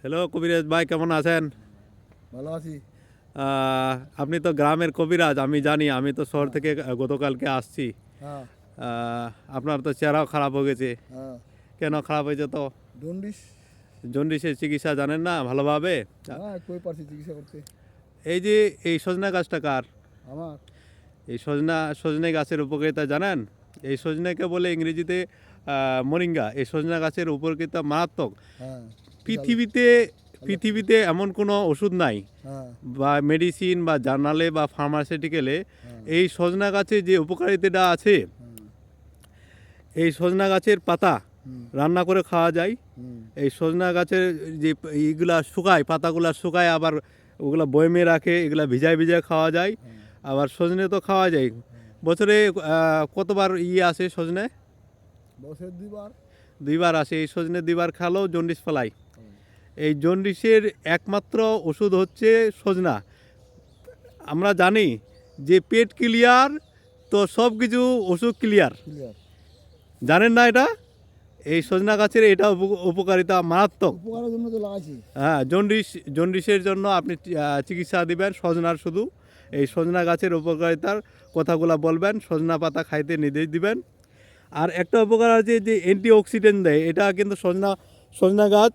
Hello কবিরাজ ভাই কেমন আছেন? ভালো আছি। আপনি তো গ্রামের কবিরাজ আমি জানি আমি তো শহর থেকে গতকালকে আসছি। হ্যাঁ। আপনার তো চেহারাও খারাপ হয়ে গেছে। হ্যাঁ। কেন খারাপ হয়েছে তো? জন্ডিস। জন্ডিসের চিকিৎসা জানেন না ভালোভাবে? হ্যাঁ চিকিৎসা করতে? এই যে এই সজনা গাছটা কার? আমার। এই সজনা সজনে গাছের উপকারিতা জানেন? এই সজনেকে বলে ইংরেজিতে মরিঙ্গা। এই সজনা গাছের উপকারিতা মারাত্মক। হ্যাঁ। পৃথিবীতে পৃথিবীতে এমন কোনো ওষুধ নাই। হ্যাঁ। বা মেডিসিন বা জার্নালে বা ফার্মাসিউটিক্যালে হ্যাঁ। এই সজনা গাছের যে উপকারিতাটা আছে এই সজনা গাছের পাতা রান্না করে খাওয়া যায়। এই সজনা গাছের যে এইগুলা শুকায় পাতাগুলা শুকায় আবার ওগুলা বয়মে রাখে এগুলা ভিজায় ভিজায় খাওয়া যায়। হ্যাঁ। আবার সজনে তো খাওয়া যায়। বছরে কতবার ইয়ে আসে সজনে? বছর দুইবার। দুইবার আসে। এই সজনে দুইবার খালেও জন্ডিস ফেলায় এই জন্ডিসের একমাত্র ওষুধ হচ্ছে সজনা। আমরা জানি যে পেট ক্লিয়ার তো সব কিছু ওষুধ ক্লিয়ার। জানেন না এটা? এই সজনা গাছের এটা উপ- উপকারিতা মারাত্মক। হ্যাঁ জন্ডিস জন্ডিসের জন্য আপনি চিকিৎসা দিবেন সজনার শুধু। এই সজনা গাছের উপকারিতার কথাগুলো বলবেন সজনা পাতা খাইতে নির্দেশ দিবেন। আর একটা উপকার আছে যে অ্যান্টি অক্সিডেন্ট দেয় এটা কিন্তু সজনা সজনা গাছ